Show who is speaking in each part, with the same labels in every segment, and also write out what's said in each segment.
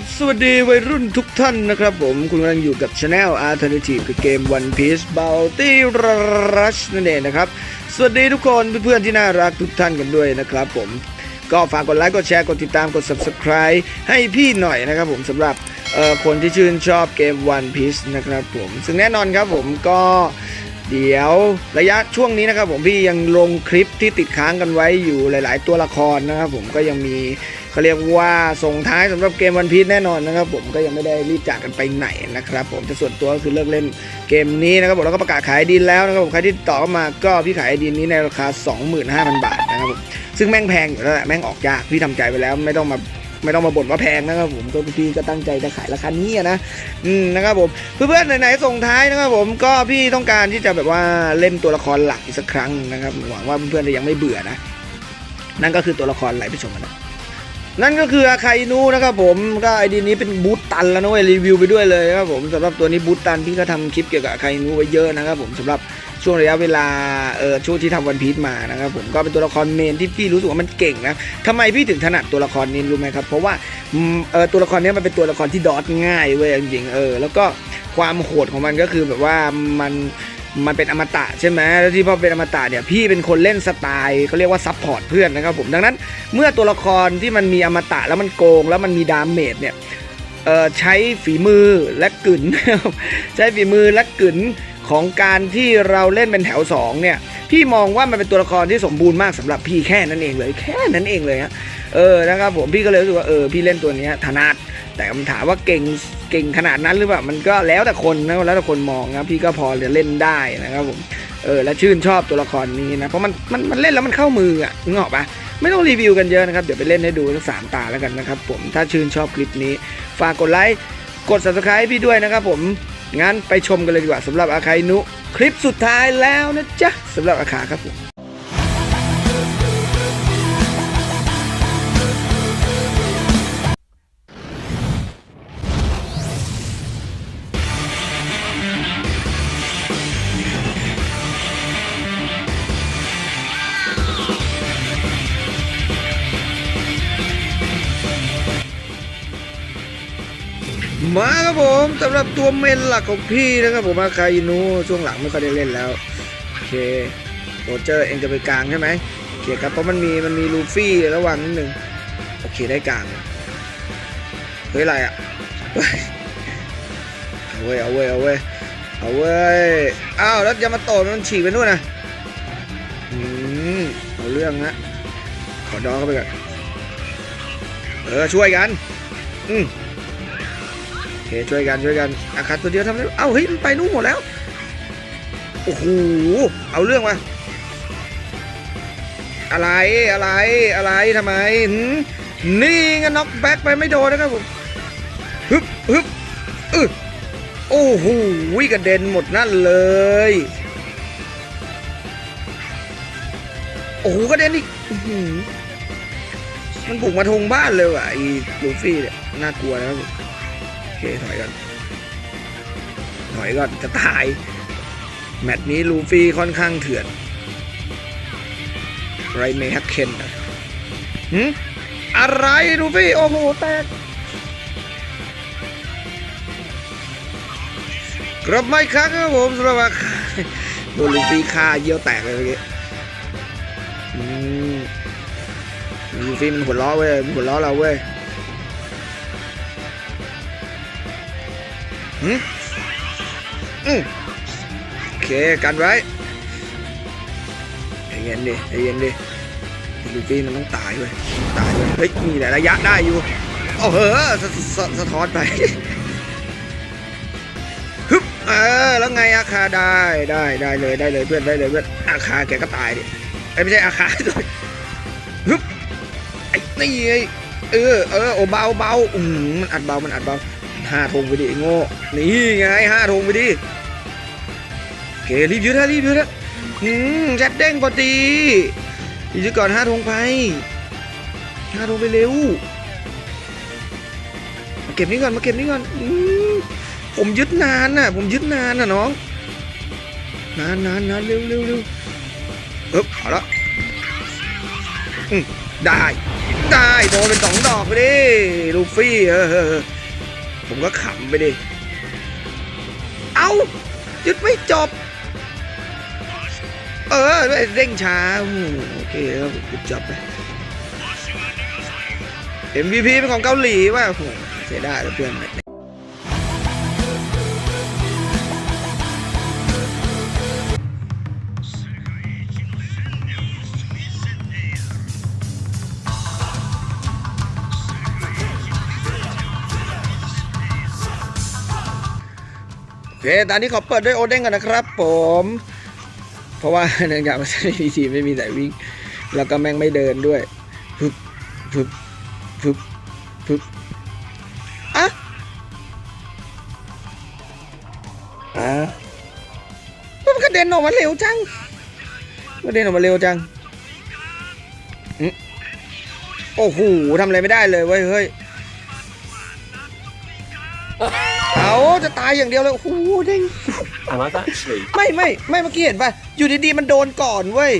Speaker 1: ับสวัสดีวัยรุ่นทุกท่านนะครับผมคุณกำลังอยู่กับ Channel Alternative กับเกม One Piece Bounty Rush นั่นเองนะครับ สวัสดีทุกคนเพื่อนๆที่น่ารักทุกท่านกันด้วยนะครับผมก็ฝากกดไลค์กดแชร์กดติดตามกด Subscribe ให้พี่หน่อยนะครับผมสำหรับคนที่ชื่นชอบเกม One Piece นะครับผมซึ่งแน่นอนครับผมก็เดี๋ยวระยะช่วงนี้นะครับผมพี่ยังลงคลิปที่ติดค้างกันไว้อยู่หลาย ๆ ตัวละครนะครับผมก็ยังมี เขาเรียกว่าส่งท้ายสำหรับเกมวันพีชแน่นอนนะครับ ผมก็ยังไม่ได้รีบจากกันไปไหนนะครับ ผมแต่ส่วนตัวก็คือเลิกเล่นเกมนี้นะครับผมแล้วก็ประกาศขายดีนแล้วนะครับผมใครที่ต่อเข้ามาก็พี่ขายดีนนี้ในราคา 25,000 บาทนะครับผมซึ่งแม่งแพงอยู่แล้วแหละแม่งออกยากพี่ทำใจไปแล้วไม่ต้องมาไม่ต้องมาบ่นว่าแพงนะครับผมก็พี่ก็ตั้งใจจะขายราคานี้นะอืมนะครับผมเพื่อนๆไหนๆส่งท้ายนะครับผมก็พี่ต้องการที่จะแบบว่าเล่นตัวละครหลักอีกสักครั้งนะครับหวังว่าเพื่อนๆจะยังไม่เบื่อนะ นั่นก็คือตัวละครอะไรไปชมกันนะ นั่นก็คืออาคาอินูนะครับผมก็ไอดีนี้เป็นบูตตันแล้วนะเว้ยรีวิวไปด้วยเลยนะครับผมสำหรับตัวนี้บูตตันพี่ก็ทำคลิปเกี่ยวกับอาคาอินูไว้เยอะนะครับผมสำหรับช่วงระยะเวลาเออช่วงที่ทำวันพีชมานะครับผมก็เป็นตัวละครเมนที่พี่รู้สึกว่ามันเก่งนะทำไมพี่ถึงถนัดตัวละครนี้รู้ไหมครับ เพราะว่าเออตัวละครนี้มันเป็นตัวละครที่ดอทง่ายเว้ยจริงๆเออแล้วก็ความโหดของมันก็คือแบบว่ามัน มันเป็นอมตะใช่ไหมแล้วที่พอเป็นอมตะเนี่ยพี่เป็นคนเล่นสไตล์เขาเรียกว่าซับพอร์ตเพื่อนนะครับผมดังนั้นเมื่อตัวละครที่มันมีอมตะแล้วมันโกงแล้วมันมีดาเมจเนี่ยใช้ฝีมือและกึ๋นใช้ฝีมือและกึ๋นของการที่เราเล่นเป็นแถวสองเนี่ยพี่มองว่ามันเป็นตัวละครที่สมบูรณ์มากสำหรับพี่แค่นั้นเองเลยแค่นั้นเองเลยฮะเออนะครับผมพี่ก็เลยรู้สึกว่าเออพี่เล่นตัวเนี้ยถนัดแต่คำถามว่าเก่ง เก่งขนาดนั้นหรือเปล่ามันก็แล้วแต่คนนะแล้วแต่คนมองนะพี่ก็พอจะเล่นได้นะครับผมเออและชื่นชอบตัวละครนี้นะเพราะมันมันมันเล่นแล้วมันเข้ามืออะนึกออกปะไม่ต้องรีวิวกันเยอะนะครับ เดี๋ยวไปเล่นให้ดูทั้งสามตาแล้วกันนะครับผมถ้าชื่นชอบคลิปนี้ ฝากกดไลค์กด subscribe พี่ด้วยนะครับผมงั้นไปชมกันเลยดีกว่าสำหรับอาคานุ คลิปสุดท้ายแล้วนะจ๊ะสำหรับอาคาครับผม มาครับผมสำหรับตัวเมนหลักของพี่นะครับผมอาคาอินูช่วงหลังไม่ค่อยได้เล่นแล้วโอเคโรเจอร์เองจะไปกลางใช่ไหมโอเคครับเพราะมันมีมันมีลูฟี่ระหว่างนิดนึงโอเคได้กลางเฮ้ยอะไรอะเอาเว้ยเอาเว้ยเอาเว้ยเอาเว้ยอ้าวแล้วยามาโตมันฉีกไปนู่นนะอืมเอาเรื่องนะขอดองเข้าไปก่อนเออช่วยกันอืม เคช่วยกันช่วยกันอาคาตัวเดียวทำได้เอ้าเฮ้ยมันไปนู่นหมดแล้วโอ้โหเอาเรื่องมาอะไรอะไรอะไรทำไมนี่ไงน็อกแบ็กไปไม่โดนนะครับผมฮึบฮึบอึโอ้โหกระเด็นหมดนั่นเลยโอ้โหกระเด็นอีกมันบุกมาทงบ้านเลยว่ะไอ้ลูฟี่เนี่ยน่ากลัวนะครับผม เคถอยก่อนถอยก่อนจะตาย แมตช์นี้ลูฟี่ค่อนข้างเถื่อนไรเมฮักเคนนะหืมอะไรลูฟี่ โอ้โห แตกกลับมาอีกครั้งครับผมสำหรับว่าโดนลูฟี่ฆ่าเยี่ยวแตกเลยเมื่อกี้อืมลูฟี่มันหัวล้อเว้ยมันหัวล้อเราเว้ย หืมอืมโอเคกันไว้ใจเย็นดิใจเย็นดิลูฟี่มันต้องตายเว้ยตายเว้ยเฮ้ยมีแต่ระยะได้อยู่โอ้โหสะสะสะท้อนไปฮึบเออแล้วไงอาคาได้ได้ได้เลยได้เลยเพื่อนได้เลยเพื่อนอาคาแกก็ตายดิไม่ใช่อาคาด้วยฮึบไอ้นี่ไงเออเออโอเบาเบาอืมมันอัดเบามันอัดเบา ห้าธงไปดิโง่นี่ไงห้าธงไปดิเครีบยืดนะรีบยืดนะอืมแจ็ดเด้งพอดียืดก่อนห้าธงไปห้าธงไปเร็วมาเก็บนี้ก่อนมาเก็บนี้ก่อนอืมผมยึดนานน่ะ ผมยึดนานน่ะน้อง นานนานนานเร็วเร็วเร็วเอ๊บเอาละได้ ได้โดนเป็นสองดอกไปดิลูฟี่เออ ผมก็ขำไปดิ เอายึดไม่จบ เออเร่งช้าโอเคครับยึดจบไป MVP เป็นของเกาหลีว่ะโอ้โหเสียดายแล้วเพื่อน เคตอนนี้ขอเปิดด้วยโอเด้งกันนะครับ ผม เพราะว่าเนื่องจากมันไม่มีทีมไม่มีสายวิ่ง แล้วก็แม่งไม่เดินด้วยพึบพึบพึบพึบอะอะมันกระเด็นออกมาเร็วจังกระเด็นออกมาเร็วจังอืโอ้โหทำอะไรไม่ได้เลยเว้ยเฮ้ย จะตายอย่างเดียวเลยโอ้โหดิ้ง
Speaker 2: อะมาซะเฉย
Speaker 1: ไม่ไม่ไม่เมื่อกี้เห็นปะอยู่ดีๆมันโดนก่อนเว้ย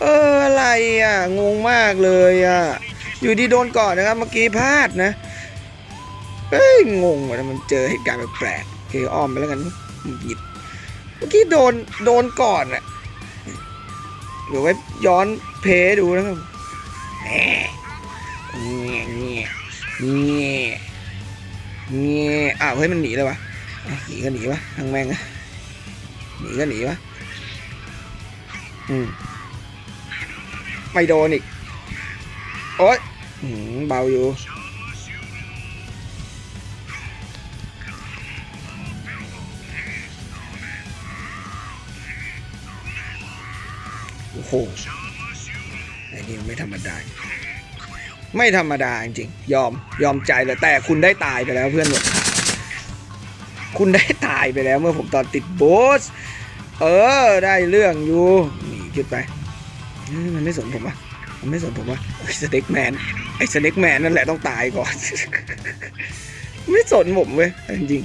Speaker 1: เอออะไรอะงงมากเลยอะอยู่ดีโดนก่อนนะครับเมื่อกี้พลาดนะเอ้ยงงว่ะมันเจอเหตุการณ์แปลกๆโอเคอ้อมไปแล้วกันหยิบเมื่อกี้โดนโดนก่อนอะเดี๋ยวไว้ย้อนเพดูนะครับเนี่ยเนี่ยเนี่ย เงี้ยอ้าวเฮ้ยมันหนีเลยวะหนีก็หนีวะทางแม่งอะหนีก็หนีวะอืมไม่โดนอีกโอ๊ยเบาอยู่โอ้โหไอ้นี่ไม่ธรรมดา ไม่ธรรมดาจริงๆยอมยอมใจเลยแต่คุณได้ตายไปแล้วเพื่อนหนวดคุณได้ตายไปแล้วเมื่อผมตอนติดโบสเออ ได้เรื่องอยู่หนีขึ้นไปมันไม่สนผมวะมันไม่สนผมวะไอ้สเน็กแมนไอ้สเน็กแมนนั่นแหละต้องตายก่อน ไม่สนผมเว้ยจริง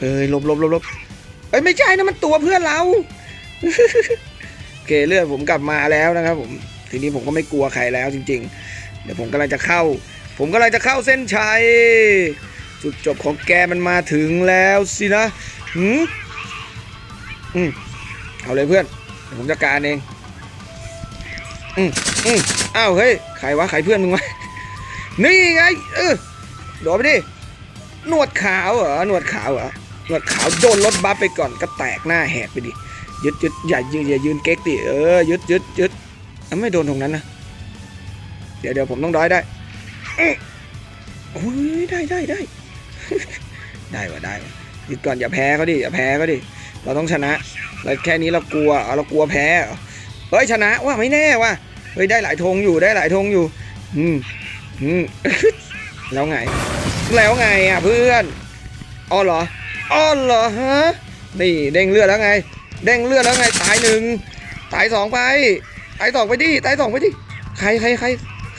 Speaker 1: เอ้ยลบลบลบลบเอ้ยไม่ใช่นะมันตัวเพื่อนเราโอเคเลือดผมกลับมาแล้วนะครับผมทีนี้ผมก็ไม่กลัวใครแล้วจริง ๆ เดี๋ยวผมกำลังจะเข้า ผมกำลังจะเข้าเส้นชัย จุดจบของแกมันมาถึงแล้วสินะหืมอืมเอาเลยเพื่อนเดี๋ยวผมจัดการเอง อืมอืมอ้าวเฮ้ยใครวะใครเพื่อนมึงวะ นี่ไง เออโดดไปดิ หนวดขาวเหรอ หนวดขาวเหรอ หนวดขาวโดนรถบัฟไปก่อนก็แตกหน้าแหกไปดิ ยึดยึดอย่ายืนอย่ายืนเก๊กดิ เออ ยึดยึดยึดไม่โดนตรงนั้นนะ เดี๋ยวเดี๋ยวผมต้องด้อยได้อื้อโอ้ยได้ได้ได้ ได้วะได้วะยึดก่อนอย่าแพ้เขาดิอย่าแพ้เขาดิ เราต้องชนะแล้วแค่นี้เรากลัวเรากลัวแพ้เหรอเฮ้ยชนะว่าไม่แน่ว่ะเฮ้ยได้หลายธงอยู่ได้หลายธงอยู่ อืมอืมแล้วไง แล้วไงอะเพื่อนอ๋อเหรออ๋อเหรอฮะนี่เด้งเลือดแล้วไง เด้งเลือดแล้วไงตายหนึ่งตายสองไปตายสองไปดิตายสองไปดิใครใครใคร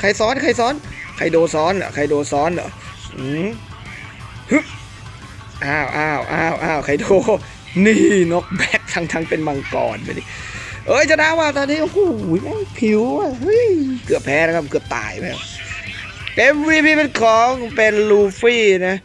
Speaker 1: ใครซ้อนใครซ้อน ใครโดซ้อนเหรอใครโดซ้อนเหรออืมฮึบอ้าวอ้าวอ้าวอ้าวใครโดนี่นกแบกทั้งทั้งเป็นมังกรไปดิเอ้ยจะได้ว่าตอนนี้โอ้โหแม่งผิวอะเฮ้ยเกือบแพ้นะครับเกือบตายไปแล้ว MVP เป็นของเป็นลูฟี่นะ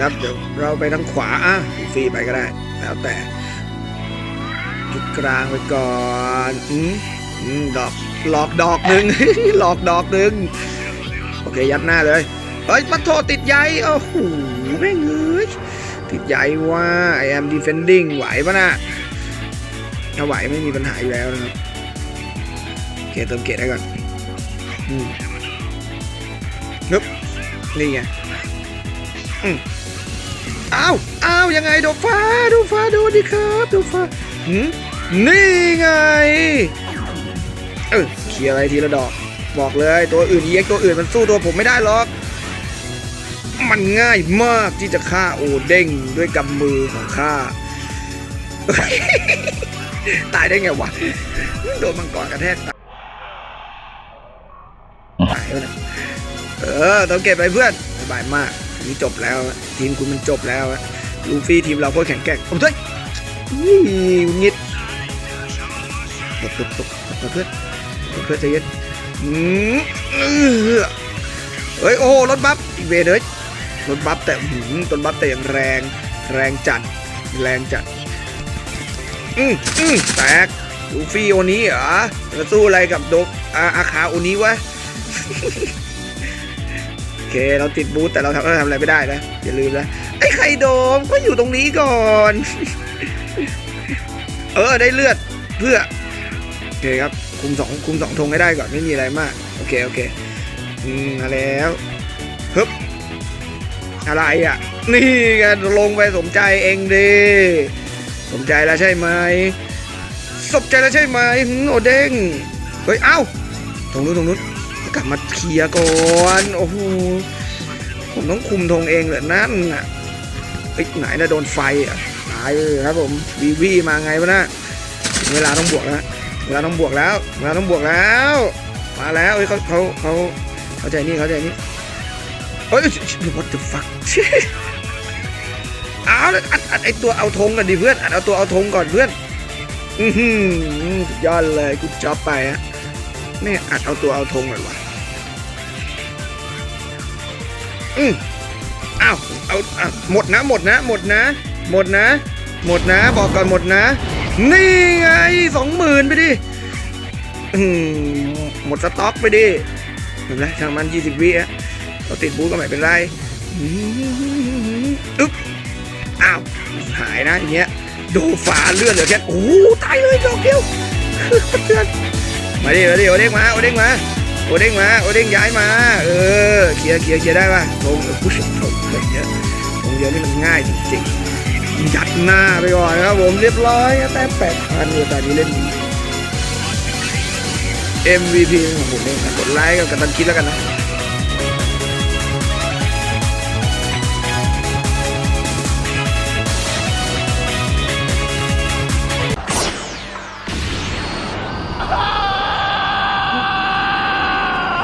Speaker 3: ครับเดี๋
Speaker 1: ยวเราไปทางขวาอะลูฟี่ไปก็ได้ แล้วแต่จุดกลางไปก่อนอืมอืมดอกหลอกดอกหนึ่งหลอกดอกหนึ่งโอเคยัดหน้าเลยเฮ้ยปัดโทติดใยโอ้โหแม่งเอ้ยติดใยว่า I am defending ไหวปะนะถ้าไหวไม่มีปัญหาอยู่แล้วนะครับโอเคเติมเกตได้ก่อนอืมนึบนี่ไงอ้าวอ้าวยังไงดอกฟ้าดอกฟ้าดูดิครับดอกฟ้าหืมนี่ไง เออเคลียร์อะไรทีละดอก บอกเลยตัวอื่นเอ็กตัวอื่นมันสู้ตัวผมไม่ได้หรอก มันง่ายมากที่จะฆ่าโอเด้งด้วยกำมือของข้าตายได้ไงวะ โดนมังกรกระแทกตายตายแล้วนะเออต้องเก็บไปเพื่อนสบายมากอั นี่จบแล้ว ทีมคุณมันจบแล้วลูฟี่ทีมเราโคตรแข็งแกร่งโอ้ยนี่งิดตบตบตบตบเพื่อนตบเพื่อนใจเย็นเอ้ยโอ้รถบัฟอีเวเลยรถบัฟแต่หืมต้นบัฟแต่อย่างแรงแรงจัดแรงจัดอืมอืมแตกลูฟี่โอนี้เหรอจะสู้อะไรกับดกอาอาคาโอนี้วะ เคเราติดบูธแต่เราทำเราทำอะไรไม่ได้นะอย่าลืมนะไอ้ไข่โดมก็อยู่ตรงนี้ก่อน เออได้เลือดเพื่อโอเคครับคุมสองคุมสองธงให้ได้ก่อนไม่มีอะไรมากโอเคโอเคอืมมาแล้วฮึบอะไรอะ นี่ไงลงไปสมใจเองดิสมใจแล้วใช่ไหมสมใจแล้วใช่ไหมหึโอเด้งเฮ้ยเอ้าตรงนู้นตรงนู้น กลับมาเคลียร์ก่อนโอ้โหผมต้องคุมธงเองเหรอนั่นน่ะเอ้ไหนนะโดนไฟอะตายเลยครับผมวีวีมาไงวะนะเวลาต้องบวกแล้วเวลาต้องบวกแล้วเวลาต้องบวกแล้ว มาแล้วเอ้ยเขาเขาเขาเข้าใจนี่เข้าใจนี่เฮ้ย what the fuck เอาวอัดอัดไอตัวเอาธงก่อนดิเพื่อนอัดเอาตัวเอาธงก่อนเพื่อนอือหือยอดเลยกูจอบไปฮะ แม่อัดเอาตัวเอาธงหน่อยวะอืมอ้าวเอาอะหมดนะหมดนะ หมดนะ หมดนะ หมดนะ บอกก่อนหมดนะ นี่ไงสองหมื่นไปดิอืมหมดสต็อกไปดิเห็นไหมช่างมันยี่สิบวิอะเราติดบูธก็ไม่เป็นไรอืมอึ๊บอ้าวหายนะอย่างเงี้ยดูฝาเลือดเหลือแค่โอ้ตายเลยดอกเดียวเพื่อน มาดิมาดิโอเด้งมาโอเด้งมาโอเด้งมาโอเด้งย้ายมา เออเคลียร์เคลียร์เคลียร์ได้ป่ะลงผู้ชมลงเยเยอะลงเดียวนี่มันง่ายจริงๆยัดหน้าไปก่อนนะครับผมเรียบร้อยแต่แปดพันเวตานี้เล่นดี MVP ของผมเองกดไลค์กับกันตันคิดแล้วกันนะ